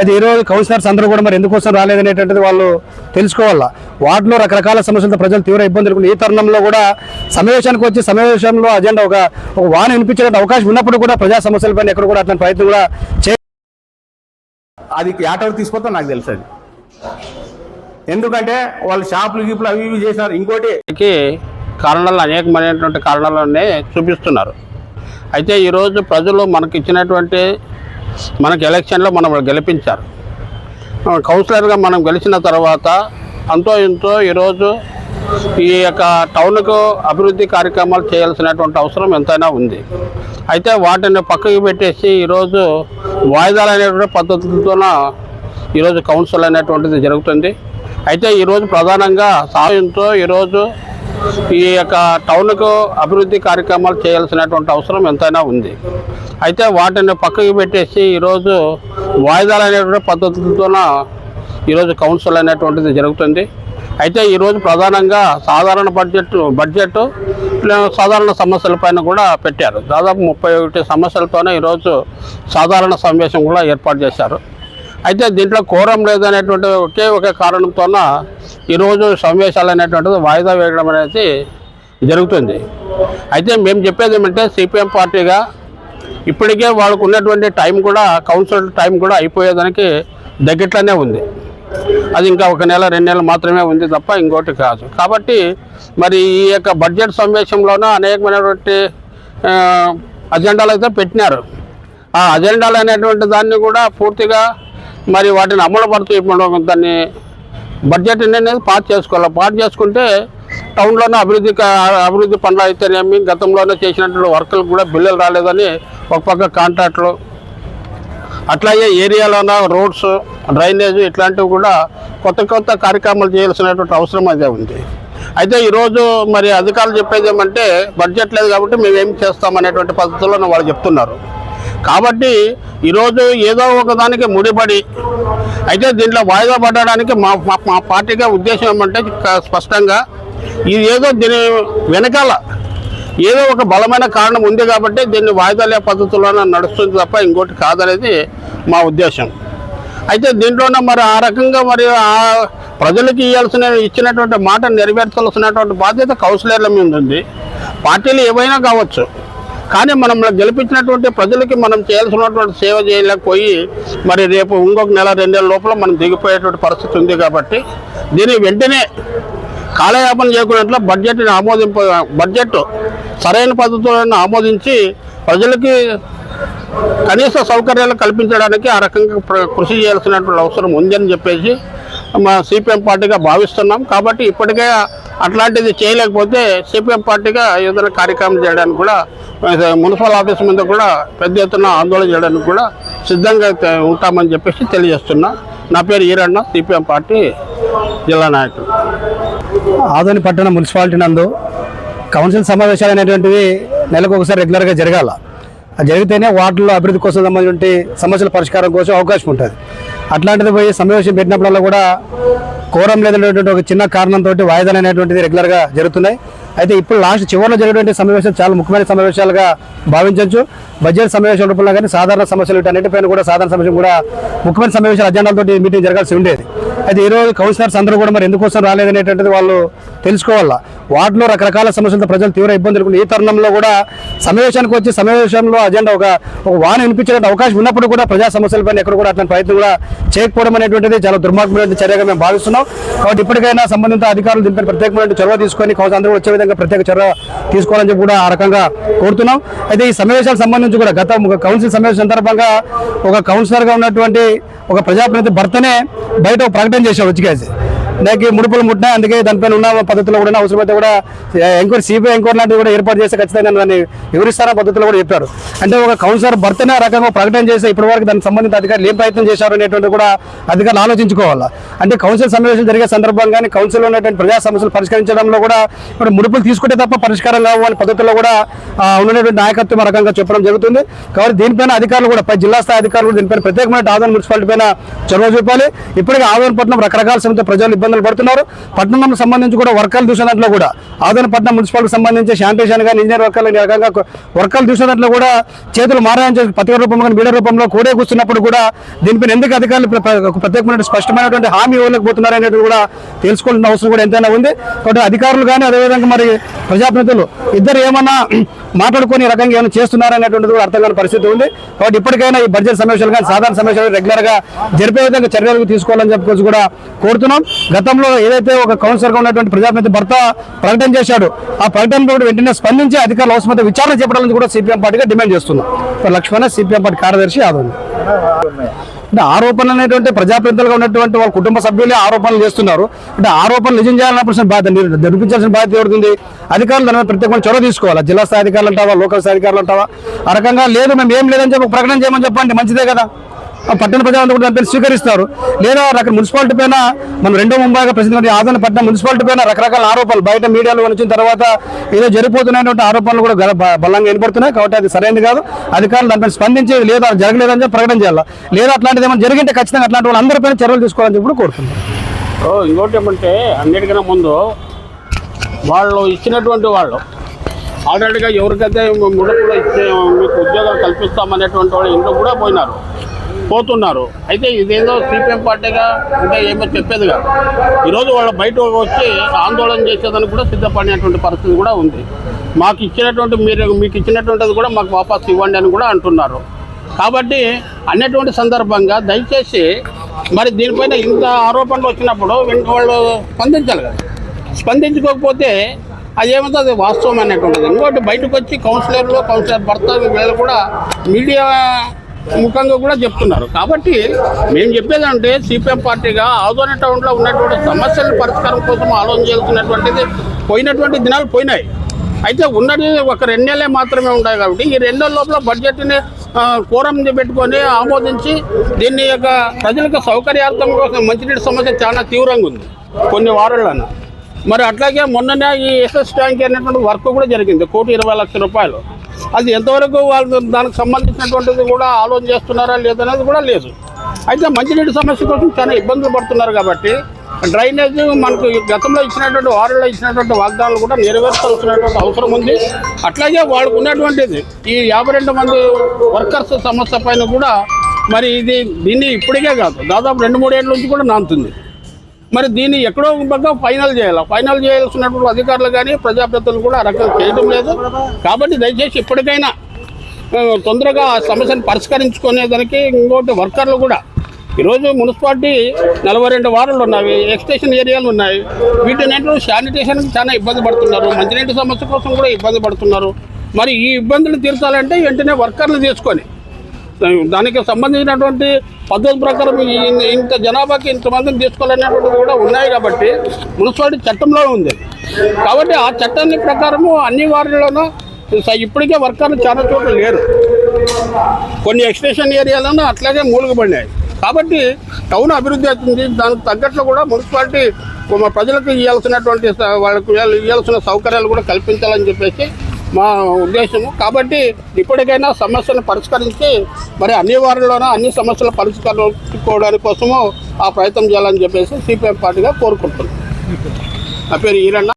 అయితే ఈరోజు కౌన్సిలర్స్ అందరూ కూడా మరి ఎందుకోసం రాలేదనేటువంటిది వాళ్ళు తెలుసుకోవాలా? వార్డులో రకరకాల సమస్యలతో ప్రజలు తీవ్ర ఇబ్బందులు ఈ తరుణంలో కూడా సమావేశానికి వచ్చి సమావేశంలో అజెండా ఒక ఒక వాన వినిపించే అవకాశం ఉన్నప్పుడు కూడా ప్రజా సమస్యలపైన ఎక్కడ కూడా అట్లాంటి ప్రయత్నం కూడా చే అది ఆటోకి తీసుకొస్తా నాకు తెలుసు అది. ఎందుకంటే వాళ్ళు షాపులు గీపులు అవి ఇవి చేసినారు. ఇంకోటి కారణాలు అనేకమైనటువంటి కారణాలనే చూపిస్తున్నారు. అయితే ఈరోజు ప్రజలు మనకి ఇచ్చినటువంటి మనకి ఎలక్షన్లో మనం గెలిపించారు. కౌన్సిలర్గా మనం గెలిచిన తర్వాత అంతో ఇంతో ఈరోజు ఈ యొక్క టౌన్కు అభివృద్ధి కార్యక్రమాలు చేయాల్సినటువంటి అవసరం ఎంతైనా ఉంది. అయితే వాటిని పక్కకి పెట్టేసి ఈరోజు వాయిదాలు అనేటువంటి పద్ధతులతోన ఈరోజు కౌన్సిల్ అనేటువంటిది జరుగుతుంది. అయితే ఈరోజు ప్రధానంగా సాయంతో ఈరోజు ఈ యొక్క టౌన్కు అభివృద్ధి కార్యక్రమాలు చేయాల్సినటువంటి అవసరం ఎంతైనా ఉంది. అయితే వాటిని పక్కకి పెట్టేసి ఈరోజు వాయిదాలు అనేటువంటి పద్ధతులతోన ఈరోజు కౌన్సిల్ అనేటువంటిది జరుగుతుంది. అయితే ఈరోజు ప్రధానంగా సాధారణ బడ్జెట్ బడ్జెట్ సాధారణ సమస్యలపైన కూడా పెట్టారు. దాదాపు ముప్పై ఒకటి సమస్యలతోనే ఈరోజు సాధారణ సమావేశం కూడా ఏర్పాటు చేశారు. అయితే దీంట్లో కోరం లేదనేటువంటి ఒకే ఒక కారణంతోన ఈరోజు సమావేశాలు అనేటువంటిది వాయిదా వేయడం అనేది జరుగుతుంది. అయితే మేము చెప్పేది ఏమంటే సిపిఎం పార్టీగా ఇప్పటికే వాళ్ళకు ఉన్నటువంటి టైం కూడా కౌన్సిల్ టైం కూడా అయిపోయేదానికి దగ్గరలోనే ఉంది. అది ఇంకా ఒక నెల రెండు నెలలు మాత్రమే ఉంది తప్ప ఇంకోటి కాదు. కాబట్టి మరి ఈ యొక్క బడ్జెట్ సమావేశంలోనూ అనేకమైనటువంటి అజెండాలు అయితే పెట్టినారు. ఆ అజెండాలు అనేటువంటి దాన్ని కూడా పూర్తిగా మరి వాటిని అమలు పడుతూ ఇప్పుడు దాన్ని బడ్జెట్ అనేది పాస్ చేసుకోవాలి. పాస్ చేసుకుంటే టౌన్లోనే అభివృద్ధి అభివృద్ధి పనులు అయితేనేమి గతంలోనే చేసినటువంటి వర్కులు కూడా బిల్లులు రాలేదని ఒక పక్క కాంట్రాక్ట్లు అట్లాగే ఏరియాలోన రోడ్స్ డ్రైనేజ్ ఇట్లాంటివి కూడా కొత్త కొత్త కార్యక్రమాలు చేయాల్సినటువంటి అవసరం అదే ఉంది. అయితే ఈరోజు మరి అధికారులు చెప్పేది ఏమంటే బడ్జెట్ లేదు కాబట్టి మేము ఏం చేస్తామనేటువంటి పద్ధతిలో వాళ్ళు చెప్తున్నారు. కాబట్టి ఈరోజు ఏదో ఒకదానికి ముడిపడి అయితే దీంట్లో వాయిదా పడడానికి మా మా- పార్టీగా ఉద్దేశం ఏమంటే స్పష్టంగా ఇది ఏదో దీని వెనకాల ఏదో ఒక బలమైన కారణం ఉంది కాబట్టి దీన్ని వాయిదాలే పద్ధతుల్లోనే నడుస్తుంది తప్ప ఇంకోటి కాదనేది మా ఉద్దేశం. అయితే దీంట్లోనే మరి ఆ రకంగా మరి ఆ ప్రజలకు ఇవ్వాల్సిన ఇచ్చినటువంటి మాట నెరవేర్చాల్సినటువంటి బాధ్యత కౌన్సిలర్ల మీద ఉంది. పార్టీలు ఏవైనా కావచ్చు. కానీ మనం గెలిపించినటువంటి ప్రజలకి మనం చేయాల్సినటువంటి సేవ చేయలేకపోయి మరి రేపు ఇంకొక నెల రెండు నెలల లోపల మనం దిగిపోయేటువంటి పరిస్థితి ఉంది కాబట్టి దీన్ని వెంటనే కాలయాపన చేయకున్నట్లు బడ్జెట్ని ఆమోదింప బడ్జెట్ సరైన పద్ధతులను ఆమోదించి ప్రజలకి కనీస సౌకర్యాలు కల్పించడానికి ఆ రకంగా కృషి చేయాల్సినటువంటి అవసరం ఉందని చెప్పేసి మా సిపిఎం పార్టీగా భావిస్తున్నాం. కాబట్టి ఇప్పటికే అట్లాంటిది చేయలేకపోతే సిపిఎం పార్టీగా ఏదైనా కార్యక్రమం చేయడానికి కూడా మున్సిపల్ ఆఫీస్ ముందు కూడా పెద్ద ఎత్తున ఆందోళన చేయడానికి కూడా సిద్ధంగా ఉంటామని చెప్పేసి తెలియజేస్తున్నా. నా పేరు ఈరన్న సిపిఎం పార్టీ జిల్లా నాయకుడు. ఆదోని పట్టణ మున్సిపాలిటీ నందు కౌన్సిల్ సమావేశాలు అనేటువంటివి నెలకు ఒకసారి రెగ్యులర్గా జరగాల. జరిగితేనే వార్డుల్లో అభివృద్ధి కోసం సంబంధించిన సమస్యల పరిష్కారం కోసం అవకాశం ఉంటుంది. అట్లాంటిది పోయి సమావేశం పెట్టినప్పుడల్లా కూడా కోరం లేదనేటువంటి ఒక చిన్న కారణంతో వాయిదాలు అనేటువంటిది రెగ్యులర్గా జరుగుతున్నాయి. అయితే ఇప్పుడు లాస్ట్ చివరిలో జరిగినటువంటి సమావేశం చాలా ముఖ్యమైన సమావేశాలుగా భావించవచ్చు బడ్జెట్ సమావేశం రూపంలో కానీ సాధారణ సమస్యలు వీటన్నిటిపైన కూడా సాధారణ సమస్యలు కూడా ముఖ్యమైన సమావేశాల అజెండాలతో మీటింగ్ జరగాల్సి ఉండేది. అయితే ఈరోజు కౌన్సిలర్స్ అందరూ కూడా మరి ఎందుకోసం రాలేదనేటువంటిది వాళ్ళు తెలుసుకోవాలా? వాటిలో రకరకాల సమస్యలతో ప్రజలు తీవ్ర ఇబ్బందులు ఈ తరుణంలో కూడా సమావేశానికి వచ్చి సమావేశంలో అజెండా ఒక ఒక వాన వినిపించేటువంటి అవకాశం ఉన్నప్పుడు కూడా ప్రజా సమస్యలపైన ఎక్కడ కూడా అట్లాంటి ప్రయత్నం కూడా చేయకపోవడం అనేటువంటిది చాలా దుర్మార్గమైన చర్యగా మేము భావిస్తున్నాం. కాబట్టి ఇప్పటికైనా సంబంధిత అధికారులు దీనిపై ప్రత్యేకమైన చొరవ తీసుకొని కౌన్సిల్ అందరూ వచ్చే విధంగా ప్రత్యేక చొరవ తీసుకోవాలని చెప్పి కూడా ఆ రకంగా కోరుతున్నాం. అయితే ఈ సమావేశాలకు సంబంధించి కూడా గత ఒక కౌన్సిల్ సమావేశం సందర్భంగా ఒక కౌన్సిలర్గా ఉన్నటువంటి ఒక ప్రజాప్రతినిధి భర్తనే బయట ఒక ప్రకటన చేశాడు వచ్చి నాకు ముడుపులు ముట్టినా అందుకే దానిపైన ఉన్న పద్ధతిలో కూడా అవసరమైతే కూడా ఎంక్వైరీ సిబిఐ ఎంక్వైరీ లాంటివి కూడా ఏర్పాటు చేస్తే ఖచ్చితంగా దాన్ని వివరిస్తారన్న పద్ధతిలో కూడా చెప్పారు. అంటే ఒక కౌన్సిలర్ భర్తనే రకంగా ప్రకటన చేస్తే ఇప్పటివరకు దానికి సంబంధిత అధికారులు ఏం ప్రయత్నం చేశారు అనేటువంటి కూడా అధికారులు ఆలోచించుకోవాలా? అంటే కౌన్సిల్ సమావేశం జరిగే సందర్భంగా కానీ కౌన్సిల్ ఉన్నటువంటి ప్రజా సమస్యలు పరిష్కరించడంలో కూడా ఇప్పుడు ముడుపులు తీసుకుంటే తప్ప పరిష్కారం కావు అనే పద్ధతిలో కూడా ఉన్నటువంటి నాయకత్వం రకంగా చెప్పడం జరుగుతుంది. కాబట్టి దీనిపైన అధికారులు కూడా పై జిల్లా స్థాయి అధికారులు దీనిపైన ప్రత్యేకమైన ఆదరణ మున్సిపాలిటీ పైన చొరవ చూపాలి. ఇప్పటికే ఆదరణ రకరకాల సమస్య ప్రజలు ఇబ్బంది ఇబ్బందులు పడుతున్నారు. పట్టణంకు సంబంధించి కూడా వర్కర్లు చూసిన దాంట్లో కూడా ఆదరణ మున్సిపాలిటీకి సంబంధించి శానిటేషన్ కానీ ఇంజనీర్ వర్కర్లు ఈ రకంగా వర్కర్లు చూసిన దాంట్లో కూడా చేతులు మారాయని పత్రిక రూపంలో కానీ మీడియా రూపంలో కూడా కూర్చున్నప్పుడు కూడా దీనిపైన ఎందుకు అధికారులు ప్రత్యేకమైన స్పష్టమైనటువంటి హామీ ఇవ్వలేకపోతున్నారు అనేది కూడా తెలుసుకోవాల్సిన అవసరం కూడా ఎంతైనా ఉంది. కాబట్టి అధికారులు కానీ అదేవిధంగా మరి ప్రజాప్రతినిధులు ఇద్దరు ఏమన్నా మాట్లాడుకుని రకంగా ఏమైనా చేస్తున్నారనేటువంటిది కూడా అర్థం కాని పరిస్థితి ఉంది. కాబట్టి ఇప్పటికైనా ఈ బడ్జెట్ సమావేశాలు కానీ సాధారణ సమావేశాలు రెగ్యులర్గా జరిపే విధంగా చర్యలు తీసుకోవాలని చెప్పేసి కూడా కోరుతున్నాం. గతంలో ఏదైతే ఒక కౌన్సిలర్గా ఉన్నటువంటి ప్రజాప్రతినిధి భర్త ప్రకటన చేశాడు ఆ ప్రకటన వెంటనే స్పందించి అధికారుల అవసరమైతే విచారణ చేపడాలని కూడా సిపిఎం పార్టీగా డిమాండ్ చేస్తున్నాం. లక్ష్మణ సిపిఎం పార్టీ కార్యదర్శి యాదవ్. అంటే ఆరోపణలు అనేటువంటి ప్రజాప్రతినిధులుగా ఉన్నటువంటి వాళ్ళ కుటుంబ సభ్యులే ఆరోపణలు చేస్తున్నారు. అంటే ఆరోపణలు నిజం చేయాలన్న బాధ్యత నిర్- నిరూపించాల్సిన బాధ్యత ఎవరుంది అధికారులు దాని మీద ప్రత్యేకమైన చొరవ తీసుకోవాలి? జిల్లా స్థాయి అధికారులు అంటావా? లోకల్ స్థాయి అధికారులు అంటావా? ఆ రకంగా లేదు మేము ఏం లేదని చెప్పి ప్రకటన చేయమని చెప్పండి. మంచిదే కదా. పట్టణ ప్రజలంతా కూడా దానిపైన స్వీకరిస్తారు. లేదా రక మున్సిపాలిటీ పైన మనం రెండో ముంబైగా ప్రసిద్ధి ఆదరణ పట్టణ మున్సిపాలిటీ పైన రకరకాల ఆరోపణలు బయట మీడియాలో వచ్చిన తర్వాత ఏదో జరిగిపోతున్నటువంటి ఆరోపణలు కూడా గల- బ- బలంగా వినపడుతున్నాయి. కాబట్టి అది సరైనది కాదు. అధికారులు దానిపైన స్పందించి లేదా జరగలేదని చెప్పి ప్రకటన చేయాలి. లేదా అట్లాంటిది ఏమైనా జరిగింటే ఖచ్చితంగా అట్లాంటి వాళ్ళు అందరిపైన చర్యలు తీసుకోవాలని చెప్పి కూడా కోరుతున్నాం ఓ, ఇంకోటి ఏమంటే అన్నిటికన్నా ముందు వాళ్ళు ఇచ్చినటువంటి వాళ్ళు ఆల్రెడీగా ఎవరికైతే ముడుపులో ఇచ్చే మీకు ఉద్యోగం కల్పిస్తామనేటువంటి వాళ్ళు ఇంట్లో కూడా పోయినారు. పోతున్నారు. అయితే ఇదేదో సిపిఎం పార్టీగా ఇంకా ఏమో చెప్పేది కాదు ఈరోజు వాళ్ళు బయట వచ్చి ఆందోళన చేసేదానికి కూడా సిద్ధపడినటువంటి పరిస్థితి కూడా ఉంది. మాకు ఇచ్చినటువంటి మీరు మీకు ఇచ్చినటువంటిది కూడా మాకు వాపస్ ఇవ్వండి అని కూడా అంటున్నారు. కాబట్టి అన్నటువంటి సందర్భంగా దయచేసి మరి దీనిపైన ఇంత ఆరోపణలు వచ్చినప్పుడు వెంట వాళ్ళు స్పందించాలి కదా. స్పందించుకోకపోతే అది అది వాస్తవం అనేటువంటిది. ఇంకోటి బయటకు వచ్చి కౌన్సిలర్లు కౌన్సిలర్ భర్త వీళ్ళు కూడా మీడియా ముఖంగా కూడా చెప్తున్నారు. కాబట్టి మేము చెప్పేదంటే సిపిఎం పార్టీగా ఆదోని టౌన్లో ఉన్నటువంటి సమస్యల పరిష్కారం కోసం ఆలోచన చేస్తున్నటువంటిది పోయినటువంటి దినాలు పోయినాయి. అయితే ఉన్నది ఒక రెండు నెలలే మాత్రమే ఉన్నాయి కాబట్టి ఈ రెండు నెలల లోపల బడ్జెట్ని కోరం పెట్టుకొని ఆమోదించి దీన్ని యొక్క ప్రజలకు సౌకర్యార్థం కోసం మంచినీటి సమస్య చాలా తీవ్రంగా ఉంది కొన్ని వారాలను మరి అట్లాగే మొన్ననే ఈ ఎస్ఎస్ ట్యాంక్ అనేటువంటి వర్క్ కూడా జరిగింది. కోటి ఇరవై లక్షల రూపాయలు. అది ఎంతవరకు వాళ్ళు దానికి సంబంధించినటువంటిది కూడా ఆలోచన చేస్తున్నారా లేదనేది కూడా లేదు. అయితే మంచినీటి సమస్య కోసం చాలా ఇబ్బందులు పడుతున్నారు కాబట్టి డ్రైనేజ్ మనకు ఈ గతంలో ఇచ్చినటువంటి వారిలో ఇచ్చినటువంటి వాగ్దానాలు కూడా నెరవేర్చాల్సినటువంటి అవసరం ఉంది. అట్లాగే వాళ్ళకు ఉన్నటువంటిది ఈ యాభై రెండు మంది వర్కర్స్ సమస్య పైన కూడా మరి ఇది దీన్ని ఇప్పటికే కాదు. దాదాపు రెండు మూడేళ్ళ నుంచి కూడా నానుతుంది మరి దీన్ని ఎక్కడో బాగా ఫైనల్ చేయాలి. ఫైనల్ చేయాల్సినటువంటి అధికారులు కానీ ప్రజాప్రతినిధులు కూడా ఆ రకంగా చేయడం లేదు. కాబట్టి దయచేసి ఇప్పటికైనా తొందరగా ఆ సమస్యను పరిష్కరించుకునేదానికి ఇంకోటి వర్కర్లు కూడా. ఈరోజు మున్సిపాలిటీ నలభై రెండు వారాలు ఉన్నాయి ఎక్స్టేషన్ ఏరియాలు ఉన్నాయి. వీటినట్లు శానిటేషన్కి చాలా ఇబ్బంది పడుతున్నారు. మంచినీటి సమస్య కోసం కూడా ఇబ్బంది పడుతున్నారు. మరి ఈ ఇబ్బందులు తీర్చాలంటే వెంటనే వర్కర్లు తీసుకొని దానికి సంబంధించినటువంటి పద్ధతి ప్రకారం ఇంత జనాభాకి ఇంతమందిని తీసుకోవాలనేటువంటివి కూడా ఉన్నాయి కాబట్టి మున్సిపాలిటీ చట్టంలో ఉంది. కాబట్టి ఆ చట్టాన్ని ప్రకారము అన్ని వారిలోనూ స- ఇప్పటికే వర్కర్లు చాలా చోట్ల లేరు. కొన్ని ఎక్స్టేషన్ ఏరియాలను అట్లాగే మూలుగుపడినాయి కాబట్టి టౌన్ అభివృద్ధి అవుతుంది. దానికి తగ్గట్లు కూడా మున్సిపాలిటీ మా ప్రజలకు ఇవ్వాల్సినటువంటి వాళ్ళకు ఇవ్వాల్సిన సౌకర్యాలు కూడా కల్పించాలని చెప్పేసి మా ఉద్దేశము. కాబట్టి ఇప్పటికైనా సమస్యను పరిష్కరించి మరి అన్ని వారిలోనూ అన్ని సమస్యలు పరిష్కరించుకోవడానికి కోసము ఆ ప్రయత్నం చేయాలని చెప్పేసి సిపిఎం పార్టీగా కోరుకుంటున్నాం. నా పేరు ఈరన్న.